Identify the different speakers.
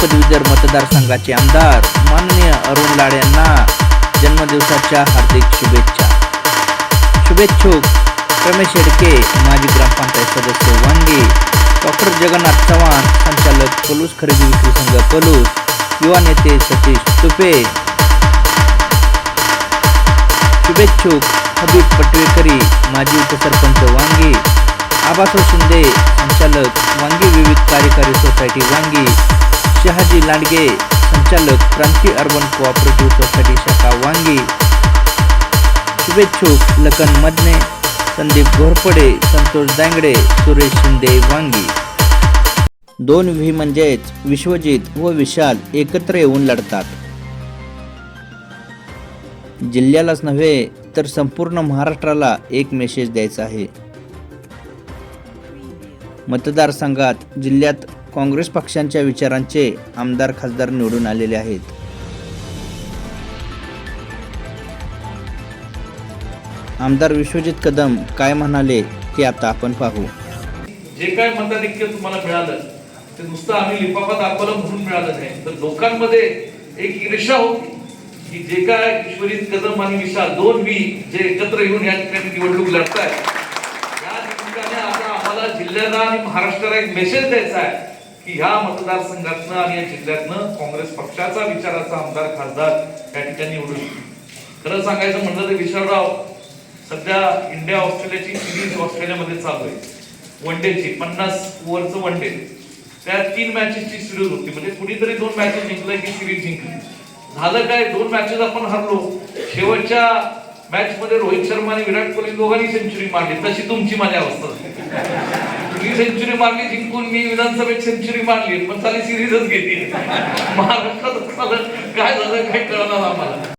Speaker 1: पदवीधर मतदारसंघाचे आमदार माननीय अरुण लाड यांना जन्मदिवसाच्या हार्दिक शुभेच्छा. शुभेच्छुक रमेश हेडके माजी ग्रामपंचायत सदस्य वांगी डॉक्टर जगन्नाथ चव्हाण संचालक पलूस खरेदी विक्री संघ पलूस युवा नेते सतीश तुपे. शुभेच्छुक हबीब पटवेकरी माजी उपसरपंच वांगी आबासाव शिंदे संचालक वांगी विविध कार्यकारी सोसायटी वांगी शहाजी लांडगे संचालक क्रांती अर्बन कोऑपरेटिव्ह सोसायटी शाखा वांगी. शुभेच्छुक लखन मदने संदीप घोरपडे संतोष दांगडे सुरेश शिंदे वांगी. दोन व्ही म्हणजेच विश्वजित व विशाल एकत्र येऊन लढतात. जिल्ह्यालाच नव्हे तर संपूर्ण महाराष्ट्राला एक मेसेज द्यायचा आहे. मतदारसंघात जिल्ह्यात काँग्रेस पक्षांच्या विचारांचे आमदार खासदार निवडून आलेले आहेत. आमदार विश्वजित कदम काय म्हणाले ते आता आपण पाहू.
Speaker 2: जे काय मताधिक्य तुम्हाला मिळालं ते नुसतं आम्ही लिफाफा दाखवलं म्हणून मिळालं नाही. तर लोकांमध्ये एक ईर्षा होती की जे काय ईश्वरीत कदम आणि विशाल दोन मी जे एकत्र येऊन या ठिकाणी निवडणूक लढताय या निमित्ताने आता आम्हाला जिल्ह्याला आणि महाराष्ट्राला एक मेसेज द्यायचा आहे. की ह्या मतदारसंघातनं आणि या जिल्ह्यातनं काँग्रेस पक्षाचा विचाराचा आमदार खासदार त्या ठिकाणी निवडून शकतो खरं सांगायचं म्हणलं तर विशालराव सध्या इंडिया ऑस्ट्रेलियाची सिरीज ऑस्ट्रेलियामध्ये चालू आहे. वन डेची पन्नास ओव्हरचं वन डे त्यात तीन मॅचेसची सिरीज होती. म्हणजे कुणीतरी दोन मॅचेस जिंकलं की सिरीज जिंकली. झालं काय? दोन मॅचेस आपण हरलो. शेवटच्या मॅच मध्ये रोहित शर्मा आणि विराट कोहली दोघांनी सेंचुरी मारली. तशी तुमची माझी अवस्था झाली. सेंचुरी मारली जिंकून मी विधानसभेत सेंचुरी मारली पण चाली सिरीजच घेतली महाराष्ट्रात काय झालं काय कळणार आम्हाला